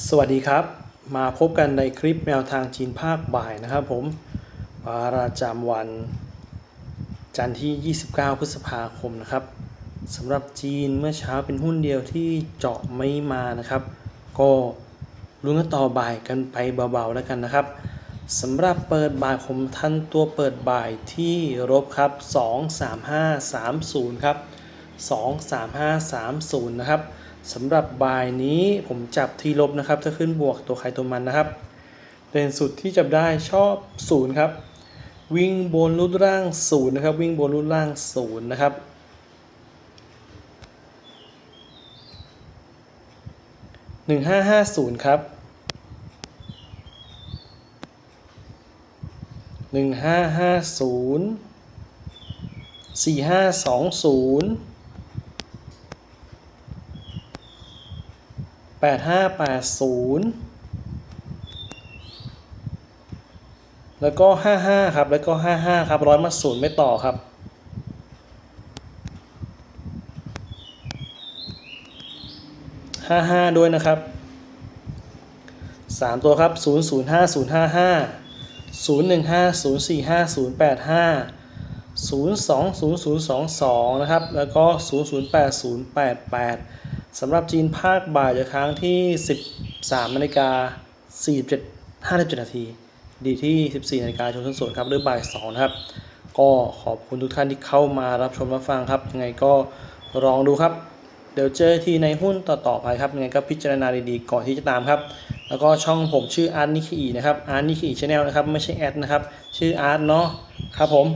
สวัสดีครับ มาพบกันในคลิปแนวทางจีนภาคบ่ายนะครับผมประจำวัน จันทร์ที่ 29 พฤษภาคมนะครับสำหรับจีนเมื่อเช้าเป็นหุ้นเดียวที่เจาะไม่มานะครับ ก็ลุ้นกันต่อบ่ายกันไปเบาๆแล้วกันนะครับสำหรับเปิดบ่ายผมทันตัวเปิดบ่ายที่รบครับ 23530 ครับ 23530 นะครับสำหรับบ่ายนี้ผมจับทีลบนะครับถ้าขึ้นบวกตัวใครตัวมันนะครับเด่นสุดที่จับได้ชอบ 0 ครับ วิ่งบนรูดร่าง 0 นะครับ วิ่งบนรูดร่าง 0 นะครับ 1550 ครับ 1550 4520 แปดห้าแปดศูนย์แล้วก็ห้าห้าครับ แล้วก็ห้าห้าครับร้อยมาศูนย์ไม่ต่อครับ ห้าห้าด้วยนะครับสามตัวครับศูนย์ศูนย์ห้าศูนย์ห้าห้าศูนย์หนึ่งห้าศูนย์สี่ห้าศูนย์แปดห้าศูนย์สองศูนย์ศูนย์สองสองนะครับ แล้วก็ศูนย์ศูนย์แปดศูนย์แปดแปด สำหรับจีนภาคบ่ายจะค้างที่ 13นาฬิกา47 57 นาที ดีที่ 14นาฬิกาชมสวนครับหรือบ่าย2นะครับ ก็ขอบคุณทุกท่านที่เข้ามารับชมรับฟังครับ ยังไงก็ลองดูครับ เดี๋ยวเจอทีในหุ้นต่อๆไปครับ ยังไงก็พิจารณาดีๆ ก่อนที่จะตามครับ แล้วก็ช่องผมชื่ออาร์ตนิคีนะครับอาร์ตนิคีชาแนลนะครับ ไม่ใช่แอดนะครับ ชื่ออาร์ตเนาะ ครับผม